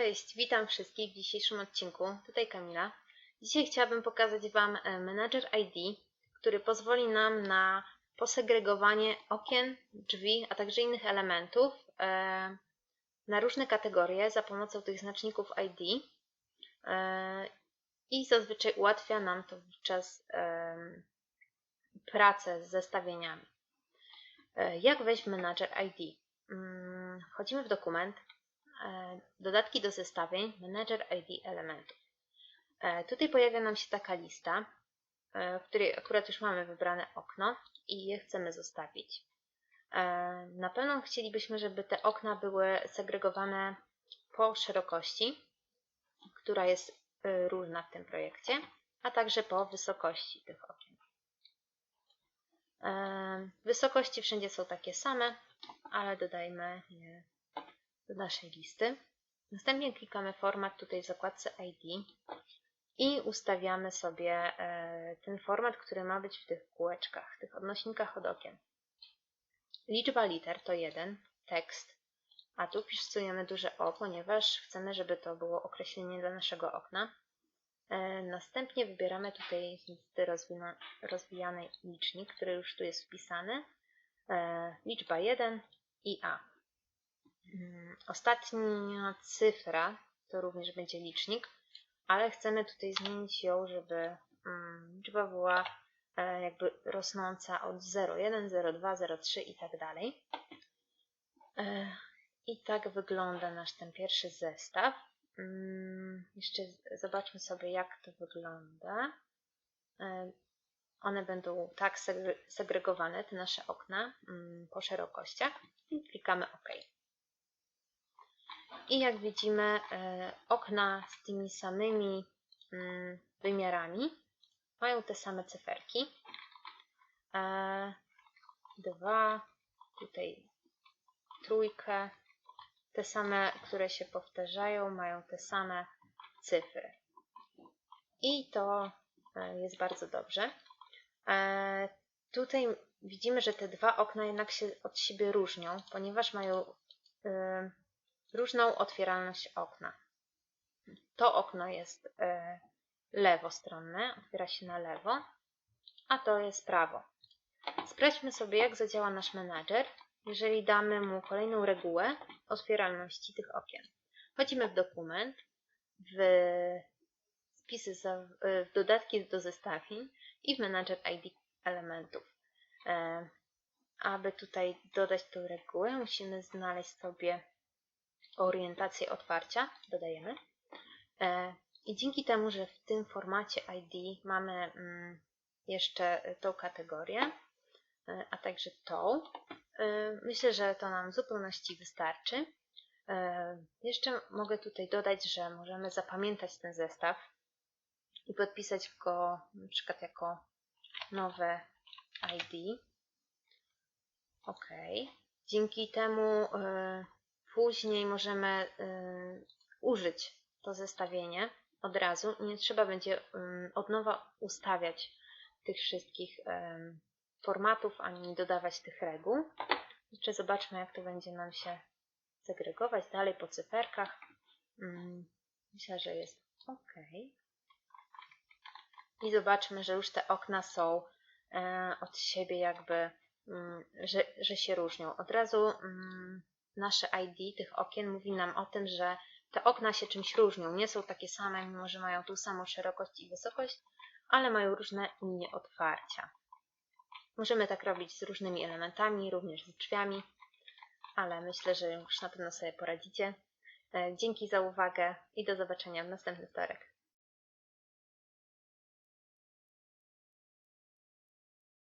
Cześć, witam wszystkich w dzisiejszym odcinku. Tutaj Kamila. Dzisiaj chciałabym pokazać Wam e, Manager ID, który pozwoli nam na posegregowanie okien, drzwi, a także innych elementów e, na różne kategorie za pomocą tych znaczników ID e, i zazwyczaj ułatwia nam to wówczas pracę z zestawieniami. Jak wejść w Manager ID? Mm, wchodzimy w dokument, dodatki do zestawień, Manager ID elementów. E, tutaj pojawia nam się taka lista, e, w której akurat już mamy wybrane okno i je chcemy zostawić. Na pewno chcielibyśmy, żeby te okna były segregowane po szerokości, która jest różna w tym projekcie, a także po wysokości tych okien. Wysokości wszędzie są takie same, ale dodajmy je do naszej listy. Następnie klikamy format tutaj w zakładce ID i ustawiamy sobie e, ten format, który ma być w tych kółeczkach, tych odnośnikach od okien. Liczba liter to 1, tekst, a tu wpisujemy duże O, ponieważ chcemy, żeby to było określenie dla naszego okna. E, następnie wybieramy tutaj z listy rozwijanej licznik, który już tu jest wpisany. E, liczba 1 i A. Mm, ostatnia cyfra to również będzie licznik, ale chcemy tutaj zmienić ją, żeby mm, liczba była e, jakby rosnąca od 0,1, 0,2, 0,3 i tak dalej. E, I tak wygląda nasz ten pierwszy zestaw. Mm, jeszcze zobaczmy sobie, jak to wygląda. E, one będą tak segregowane, te nasze okna, po szerokościach. Klikamy OK. I jak widzimy, e, okna z tymi samymi mm, wymiarami mają te same cyferki. E, dwa, tutaj trójkę, te same, które się powtarzają, mają te same cyfry. I to e, jest bardzo dobrze. Tutaj widzimy, że te dwa okna jednak się od siebie różnią, ponieważ mają różną otwieralność okna. To okno jest e, lewostronne, otwiera się na lewo, a to jest prawo. Sprawdźmy sobie, jak zadziała nasz menadżer, jeżeli damy mu kolejną regułę otwieralności tych okien. Wchodzimy w dokument, w spisy, w dodatki do zestawień i w menadżer ID elementów. E, aby tutaj dodać tę regułę, musimy znaleźć sobie orientację otwarcia, dodajemy. E, I dzięki temu, że w tym formacie ID mamy mm, jeszcze tą kategorię, e, a także tą, e, myślę, że to nam w zupełności wystarczy. Jeszcze mogę tutaj dodać, że możemy zapamiętać ten zestaw i podpisać go na przykład jako nowe ID. OK. Dzięki temu Później możemy y, użyć to zestawienie od razu nie trzeba będzie od nowa ustawiać tych wszystkich formatów, ani dodawać tych reguł. Jeszcze zobaczmy, jak to będzie nam się segregować dalej po cyferkach. Mm, myślę, że jest OK. I zobaczmy, że już te okna są od siebie jakby, mm, że, że się różnią. Od razu mm, nasze ID tych okien mówi nam o tym, że te okna się czymś różnią. Nie są takie same, mimo że mają tą samą szerokość i wysokość, ale mają różne linie otwarcia. Możemy tak robić z różnymi elementami, również z drzwiami, ale myślę, że już na pewno sobie poradzicie. E, dzięki za uwagę i do zobaczenia w następny wtorek.